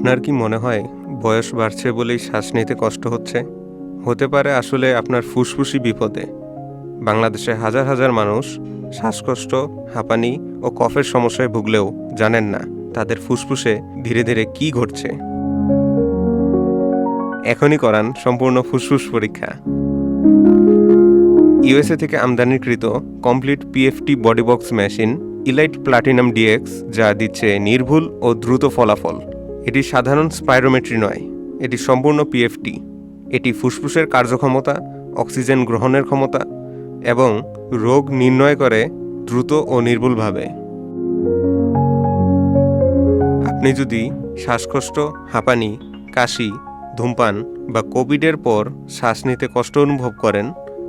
আপনার কি মনে হয় বয়স বাড়ছে বলেই শ্বাস নিতে কষ্ট হচ্ছে? হতে পারে আসলে আপনার ফুসফুসই বিপদে। বাংলাদেশে হাজার হাজার মানুষ শ্বাসকষ্ট, হাঁপানি ও কফের সমস্যায় ভুগলেও জানেন না তাদের ফুসফুসে ধীরে ধীরে কি ঘটছে। এখনই করান সম্পূর্ণ ফুসফুস পরীক্ষা। ইউএসএ থেকে আমদানিকৃত complete PFT body box machine elite platinum DX যা দিচ্ছে নির্ভুল ও দ্রুত ফলাফল। এটি সাধারণ স্পাইরোমেট্রি নয়, এটি সম্পূর্ণ পিএফটি এটি ফুসফুসের কার্যক্ষমতা, অক্সিজেন গ্রহণের ক্ষমতা এবং রোগ নির্ণয় করে দ্রুত ও নির্ভুলভাবে। আপনি যদি শ্বাসকষ্ট, হাঁপানি, কাশি, ধূমপান বা কোভিডের পর শ্বাস নিতে কষ্ট অনুভব করেন,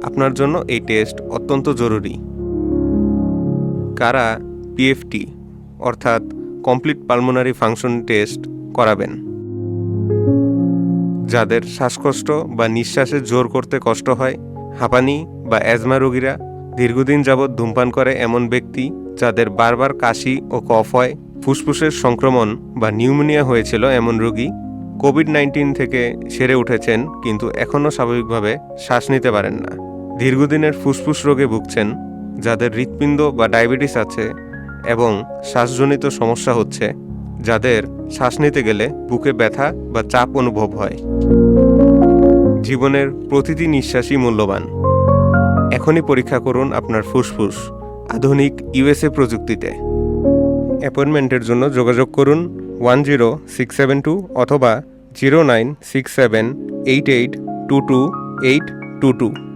আপনার জন্য এই টেস্ট অত্যন্ত জরুরি। কারা পিএফটি অর্থাৎ কমপ্লিট পালমোনারি ফাংশন টেস্ট করাবেন। যাদের শ্বাসকষ্ট বা নিঃশ্বাসে জোর করতে কষ্ট হয়, হাঁপানি বা অ্যাজমা রোগীরা দীর্ঘদিন যাবৎ ধূমপান করে এমন ব্যক্তি যাদের বারবার কাশি ও কফ হয়, ফুসফুসের সংক্রমণ বা নিউমোনিয়া হয়েছিল এমন রোগী কোভিড নাইন্টিন থেকে সেরে উঠেছেন কিন্তু এখনও স্বাভাবিকভাবে শ্বাস নিতে পারেন না। দীর্ঘদিনের ফুসফুস রোগে ভুগছেন, যাদের হৃৎপিণ্ড বা ডায়াবেটিস আছে এবং শ্বাসজনিত সমস্যা হচ্ছে যাদের শ্বাস নিতে গেলে বুকে ব্যথা বা চাপ অনুভব হয়। জীবনের প্রতিটি নিঃশ্বাসই মূল্যবান। এখনই পরীক্ষা করুন আপনার ফুসফুস, আধুনিক ইউএসএ প্রযুক্তিতে। অ্যাপয়েন্টমেন্টের জন্য যোগাযোগ করুন one zero six seven two অথবা zero nine six seven eight eight two two eight two two.